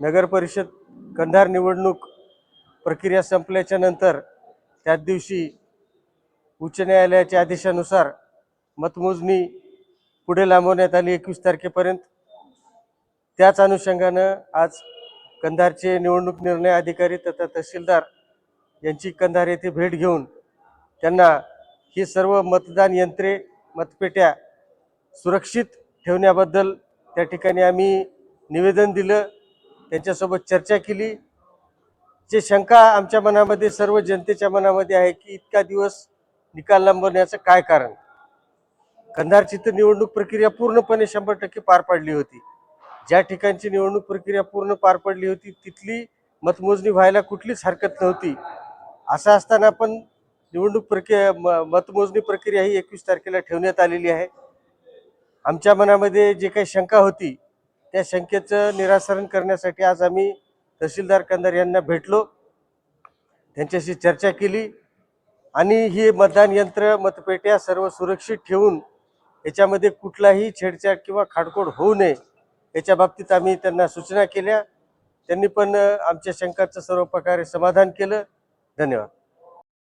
नगरपरिषद कंधार निवडणूक प्रक्रिया संपल्याच्या नंतर त्याच दिवशी उच्च न्यायालयाच्या आदेशानुसार मतमोजणी पुढे लांबवण्यात आली एकवीस तारखेपर्यंत. त्याच अनुषंगानं आज कंधारचे निवडणूक निर्णय अधिकारी तथा तहसीलदार यांची कंधार येथे भेट घेऊन त्यांना ही सर्व मतदान यंत्रे मतपेट्या सुरक्षित ठेवण्याबद्दल त्या ठिकाणी आम्ही निवेदन दिलं. त्यांच्यासोबत चर्चा केली. जे शंका आमच्या मनामध्ये सर्व जनतेच्या मनामध्ये आहे की इतका दिवस निकाल लांबवण्याचं काय कारण? कंधारची तर निवडणूक प्रक्रिया पूर्णपणे शंभर टक्के पार पाडली होती. ज्या ठिकाणची निवडणूक प्रक्रिया पूर्ण पार पडली होती तिथली मतमोजणी व्हायला कुठलीच हरकत नव्हती. असं असताना पण निवडणूक प्रक्रिया म- मतमोजणी प्रक्रिया ही एकवीस तारखेला ठेवण्यात आलेली आहे. आमच्या मनामध्ये जे काही शंका होती त्या शंकेचं निरासरण करण्यासाठी आज आम्ही तहसीलदार कंदार यांना भेटलो. त्यांच्याशी चर्चा केली. आणि ही मतदान यंत्र मतपेट्या सर्व सुरक्षित ठेवून याच्यामध्ये कुठलाही छेडछाड किंवा खाडखोड होऊ नये याच्या बाबतीत आम्ही त्यांना सूचना केल्या. त्यांनी पण आमच्या शंकाचं सर्व प्रकारे समाधान केलं. धन्यवाद.